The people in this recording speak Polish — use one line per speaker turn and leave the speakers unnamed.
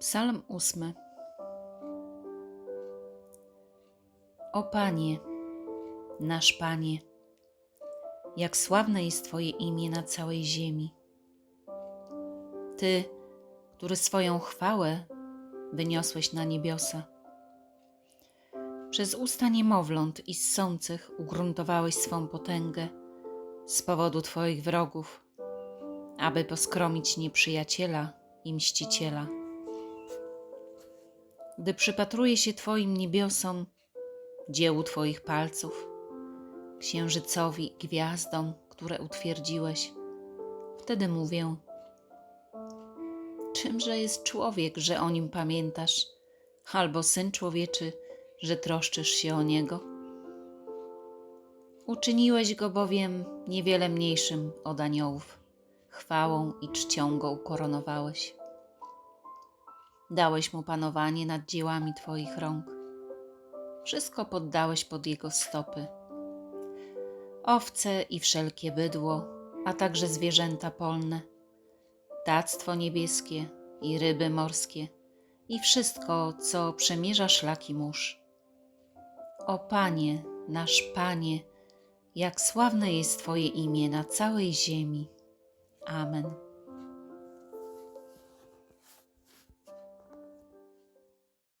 Psalm ósmy. O Panie, nasz Panie, jak sławne jest Twoje imię na całej ziemi. Ty, który swoją chwałę wyniosłeś na niebiosa. Przez usta niemowląt i ssących ugruntowałeś swą potęgę z powodu Twoich wrogów, aby poskromić nieprzyjaciela i mściciela. Gdy przypatruję się Twoim niebiosom, dziełu Twoich palców, księżycowi i gwiazdom, które utwierdziłeś, wtedy mówię: Czymże jest człowiek, że o nim pamiętasz, albo syn człowieczy, że troszczysz się o niego? Uczyniłeś go bowiem niewiele mniejszym od aniołów, chwałą i czcią go ukoronowałeś. Dałeś mu panowanie nad dziełami Twoich rąk. Wszystko poddałeś pod jego stopy. Owce i wszelkie bydło, a także zwierzęta polne, ptactwo niebieskie i ryby morskie i wszystko, co przemierza szlaki mórz. O Panie, nasz Panie, jak sławne jest Twoje imię na całej ziemi. Amen.